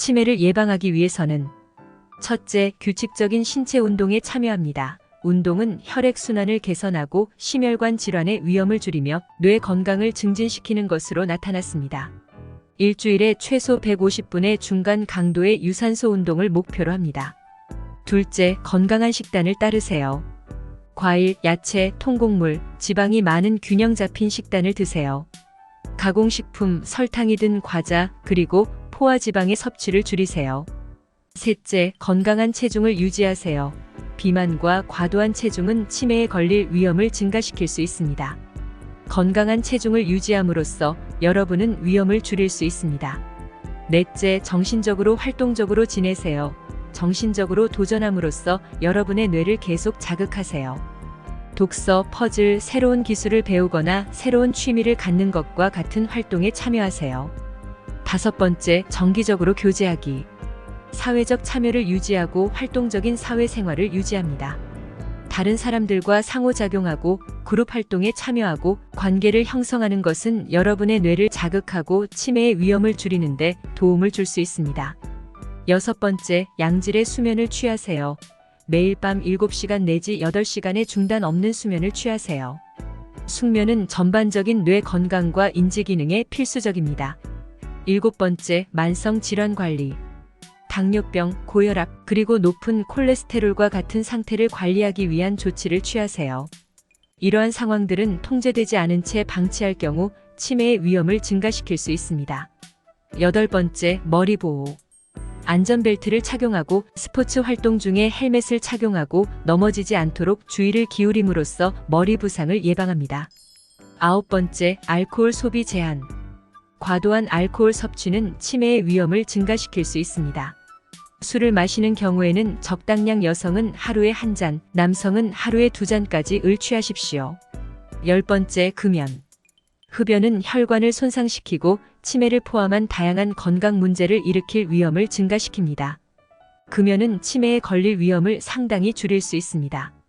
치매를 예방하기 위해서는 첫째, 규칙적인 신체 운동에 참여합니다. 운동은 혈액순환을 개선하고 심혈관 질환의 위험을 줄이며 뇌 건강을 증진시키는 것으로 나타났습니다. 일주일에 최소 150분의 중간 강도의 유산소 운동을 목표로 합니다. 둘째, 건강한 식단을 따르세요. 과일, 야채, 통곡물, 지방이 많은 균형 잡힌 식단을 드세요. 가공식품, 설탕이 든 과자, 그리고 포화 지방의 섭취를 줄이세요. 셋째, 건강한 체중을 유지하세요. 비만과 과도한 체중은 치매에 걸릴 위험을 증가시킬 수 있습니다. 건강한 체중을 유지함으로써 여러분은 위험을 줄일 수 있습니다. 넷째, 정신적으로 활동적으로 지내세요. 정신적으로 도전함으로써 여러분의 뇌를 계속 자극하세요. 독서, 퍼즐, 새로운 기술을 배우거나 새로운 취미를 갖는 것과 같은 활동에 참여하세요. 다섯 번째, 정기적으로 교제하기. 사회적 참여를 유지하고 활동적인 사회생활을 유지합니다. 다른 사람들과 상호작용하고 그룹 활동에 참여하고 관계를 형성하는 것은 여러분의 뇌를 자극하고 치매의 위험을 줄이는데 도움을 줄 수 있습니다. 여섯 번째, 양질의 수면을 취하세요. 매일 밤 7시간 내지 8시간의 중단 없는 수면을 취하세요. 숙면은 전반적인 뇌 건강과 인지 기능에 필수적입니다. 일곱 번째, 만성 질환 관리. 당뇨병, 고혈압, 그리고 높은 콜레스테롤과 같은 상태를 관리하기 위한 조치를 취하세요. 이러한 상황들은 통제되지 않은 채 방치할 경우 치매의 위험을 증가시킬 수 있습니다. 여덟 번째, 머리 보호. 안전벨트를 착용하고 스포츠 활동 중에 헬멧을 착용하고 넘어지지 않도록 주의를 기울임으로써 머리 부상을 예방합니다. 아홉 번째, 알코올 소비 제한. 과도한 알코올 섭취는 치매의 위험을 증가시킬 수 있습니다. 술을 마시는 경우에는 적당량 여성은 하루에 한 잔, 남성은 하루에 두 잔까지 을 취하십시오. 열 번째, 금연. 흡연은 혈관을 손상시키고 치매를 포함한 다양한 건강 문제를 일으킬 위험을 증가시킵니다. 금연은 치매에 걸릴 위험을 상당히 줄일 수 있습니다.